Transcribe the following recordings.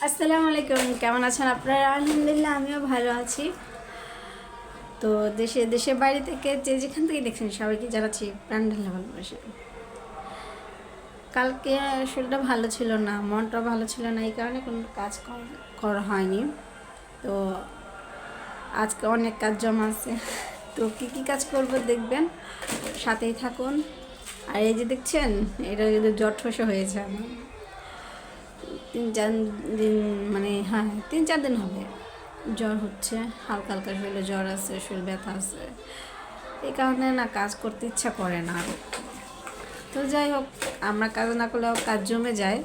আসসালামু আলাইকুম কেমন আছেন আপনারা? আলহামদুলিল্লাহ আমিও ভালো আছি। তো দেশে দেশে বাইরে থেকে যে যেখান থেকে দেখছেন সবাইকে জানাচ্ছি প্রাণ ঢালা ভালোবাসা। কালকে শরীরটা ভালো ছিল না মনটা ভালো ছিল না এই কারণে কোনো কাজ কর- হয়নি। তো আজকে অনেক কাজ জমা আছে। তো কী কী কাজ করব দেখবেন। সাথেই থাকুন। আর এই যে দেখছেন এটা কিন্তু জট হয়েছে আমার। তিন চার দিন মানে হ্যাঁ তিন চার দিন হবে। জ্বর হচ্ছে, হালকা হালকা শরীরে জ্বর আছে, শরীর ব্যথা আছে। এই কারণে না, কাজ করতে ইচ্ছা করে না আর। তো যাই হোক, আমরা কাজ না করলেও কাজ জমে যায়।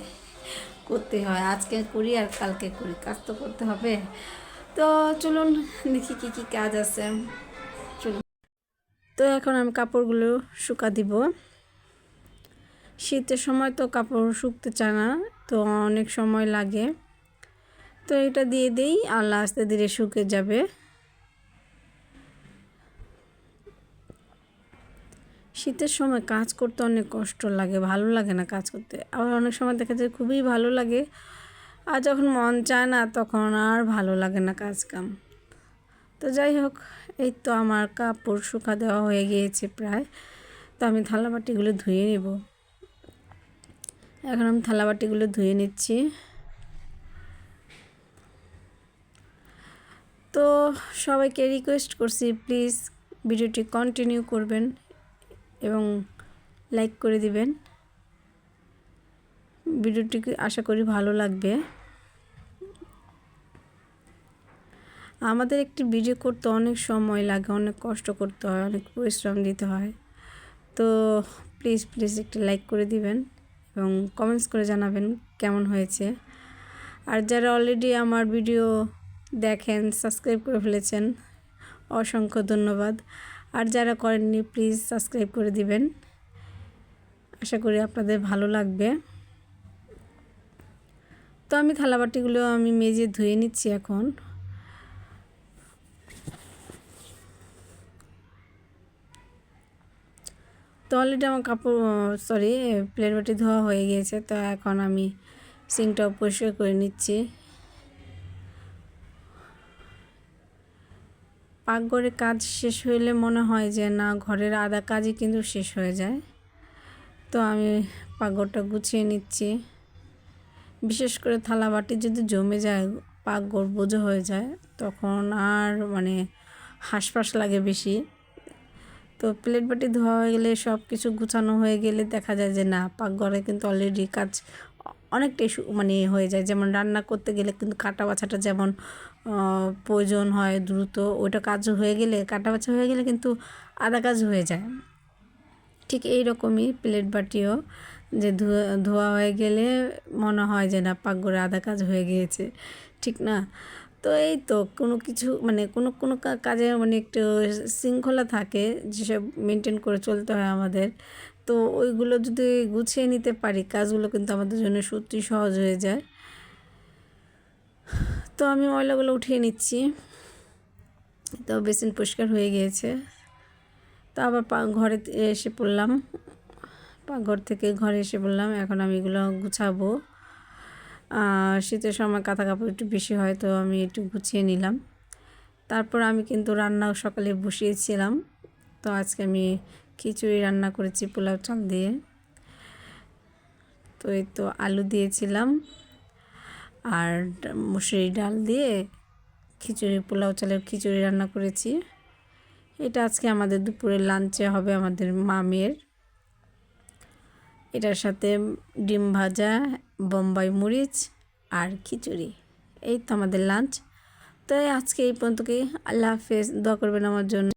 করতে হয়, আজকে করি আর কালকে করি, কাজ তো করতে হবে। তো চলুন দেখি কী কী কাজ আছে। চলুন। তো এখন আমি কাপড়গুলো শুকা দিব। শীতের সময় তো কাপড় শুকতে চায় না। তো অনেক সময় লাগে। তো এটা দিয়ে দিই আল্লাহ আস্তে ধীরে শুকে যাবে। শীতের সময় কাজ করতে অনেক কষ্ট লাগে, ভালো লাগে না কাজ করতে। আবার অনেক সময় দেখা যায় খুবই ভালো লাগে, আর যখন মন চায় না তখন আর ভালো লাগে না কাজ কাম। তো যাই হোক, এই তো আমার কাপড় শুকা দেওয়া হয়ে গিয়েছে প্রায়। তো আমি থালাবাটিগুলো ধুয়ে নেব। এখন আমি থালাবাটিগুলো ধুয়ে নিচ্ছি। তো সবাইকে রিকোয়েস্ট করছি প্লিজ ভিডিওটি কন্টিনিউ করবেন এবং লাইক করে দিবেন। ভিডিওটি আশা করি ভালো লাগবে। আমাদের একটি ভিডিও করতে অনেক সময় লাগে, অনেক কষ্ট করতে হয়, অনেক পরিশ্রম দিতে হয়। তো প্লিজ প্লিজ একটি লাইক করে দিবেন। এবং কমেন্টস করে জানাবেন কেমন হয়েছে। আর যারা অলরেডি আমার ভিডিও দেখেন সাবস্ক্রাইব করে ফেলেছেন, অসংখ্য ধন্যবাদ। আর যারা করেননি প্লিজ সাবস্ক্রাইব করে দিবেন। আশা করি আপনাদের ভালো লাগবে। তো আমি থালাবাটিগুলো আমি মেজে ধুয়ে নিচ্ছি এখন। তো অলরেডি আমার কাপড় সরি প্লেট বাটি ধোয়া হয়ে গিয়েছে, তো এখন আমি সিঙ্কটাও পরিষ্কার করে নিচ্ছি। পাকঘরে কাজ শেষ হইলে মনে হয় যে, না, ঘরের আধা কাজই কিন্তু শেষ হয়ে যায়। তো আমি পাকঘরটা গুছিয়ে নিচ্ছি। বিশেষ করে থালা বাটি যদি জমে যায়, পাকঘর বোঝো হয়ে যায়, তখন আর মানে হাঁসফাঁস লাগে বেশি। তো প্লেট বাটি ধোয়া হয়ে গেলে সব কিছু গুছানো হয়ে গেলে দেখা যায় যে না, পাকঘরে কিন্তু অলরেডি কাজ অনেকটাই মানে হয়ে যায়। যেমন রান্না করতে গেলে কিন্তু কাটা বাছাটা যেমন প্রয়োজন হয় দ্রুত ওইটা কাজ হয়ে গেলে কাটা বাছা হয়ে গেলে কিন্তু আধা কাজ হয়ে যায়। ঠিক এই রকমই প্লেট বাটিও যে ধোয়া হয়ে গেলে মনে হয় যে না, পাকঘরে আধা কাজ হয়ে গিয়েছে। ঠিক না? তো এই তো কোনো কিছু মানে কোনো কোনো কাজে মানে একটু শৃঙ্খলা থাকে, যেসব মেনটেন করে চলতে হয় আমাদের। তো ওইগুলো যদি গুছিয়ে নিতে পারি, কাজগুলো কিন্তু আমাদের জন্য সত্যি সহজ হয়ে যায়। তো আমি ময়লাগুলো উঠিয়ে নিচ্ছি। তো বেসিন পরিষ্কার হয়ে গিয়েছে। তো আবার ঘরে এসে পড়লাম। ঘর থেকে ঘরে এসে পড়লাম। এখন আমি এগুলো গুছাবো। শীতের সময় কাঁথা কাপড় একটু বেশি হয়, তো আমি একটু গুছিয়ে নিলাম। তারপর আমি কিন্তু রান্না সকালে বসিয়েছিলাম। তো আজকে আমি খিচুড়ি রান্না করেছি পোলাও চাল দিয়ে। তো এই তো আলু দিয়েছিলাম আর মুসুরি ডাল দিয়ে খিচুড়ি, পোলাও চালের খিচুড়ি রান্না করেছি। এটা আজকে আমাদের দুপুরের লাঞ্চে হবে আমাদের মামের। এটার সাথে ডিম ভাজা, বোম্বাই মরিচ আর খিচুড়ি। এই তো আমাদের লাঞ্চ তো আজকে এই পর্যন্ত কি আল্লাহ হাফেজ। দোয়া করবেন আমার জন্য।